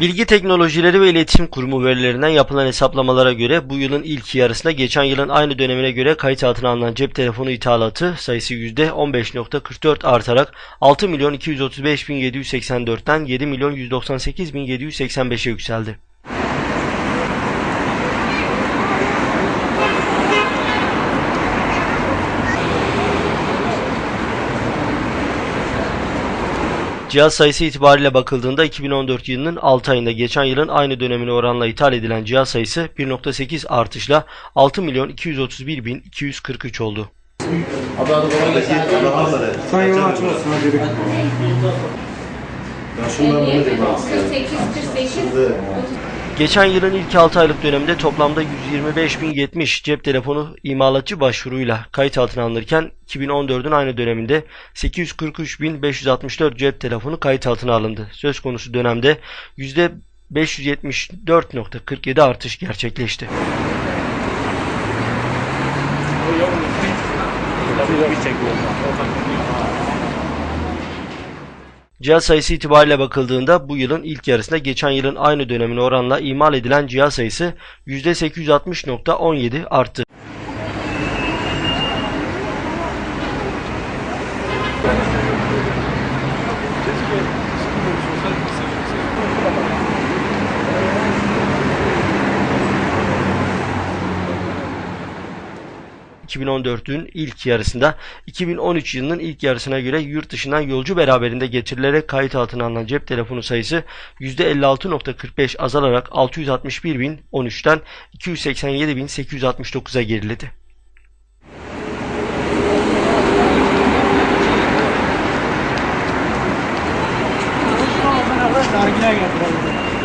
Bilgi Teknolojileri ve İletişim Kurumu verilerinden yapılan hesaplamalara göre bu yılın ilk yarısında geçen yılın aynı dönemine göre kayıt altına alınan cep telefonu ithalatı sayısı %15.44 artarak 6 milyon 235 bin 784'ten 7 milyon 198 bin 785'e yükseldi. Cihaz sayısı itibariyle bakıldığında 2014 yılının 6 ayında geçen yılın aynı dönemine oranla ithal edilen cihaz sayısı 1.8 artışla 6 milyon 231 bin 243 oldu. Abi hadi kolay gelsin. Allah'a emanet. Sen yolun açık olsun hadi. Ya şundan bunu diyeyim ben size. 48, 48, Şimdi Geçen yılın ilk 6 aylık dönemde toplamda 125.070 cep telefonu imalatçı başvuruyla kayıt altına alınırken 2014'ün aynı döneminde 843.564 cep telefonu kayıt altına alındı. Söz konusu dönemde %574.47 artış gerçekleşti. Cihaz sayısı itibariyle bakıldığında bu yılın ilk yarısında geçen yılın aynı dönemine oranla imal edilen cihaz sayısı %860.17 arttı. ...2014'ün ilk yarısında 2013 yılının ilk yarısına göre yurt dışından yolcu beraberinde getirilerek kayıt altına alınan cep telefonu sayısı %56.45 azalarak 661.013'ten 287.869'a geriledi. Nargile geldi.